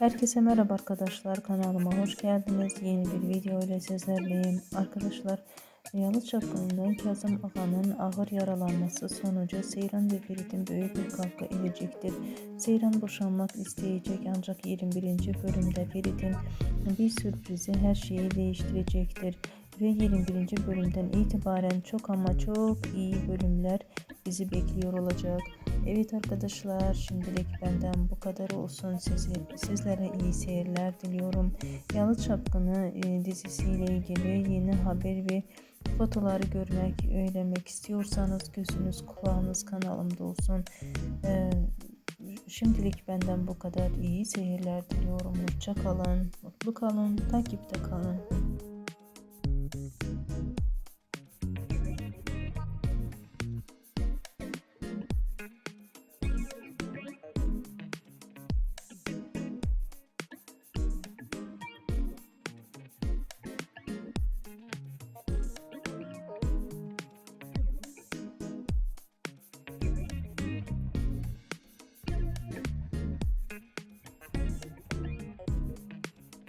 Herkese merhaba arkadaşlar kanalıma hoş geldiniz. Yeni bir video ile sizlerleyim. Arkadaşlar Yalı Çapkını'ndan Kazım Ağa'nın ağır yaralanması sonucu Seyran ve Ferit'in büyük bir kavga edecektir. Seyran boşanmak isteyecek ancak 21. bölümde Ferit'in bir sürprizi her şeyi değiştirecektir. Ve 21. bölümden itibaren çok ama çok iyi bölümler bizi bekliyor olacak. Evet arkadaşlar şimdilik benden bu kadar olsun. Sizi, sizlere iyi seyirler diliyorum. Yalı Çapkını e, dizisiyle ilgili yeni haber ve fotoları görmek, öğrenmek istiyorsanız gözünüz kulağınız kanalımda olsun. E, şimdilik benden bu kadar iyi seyirler diliyorum. Hoşça kalın, mutlu kalın, takipte kalın.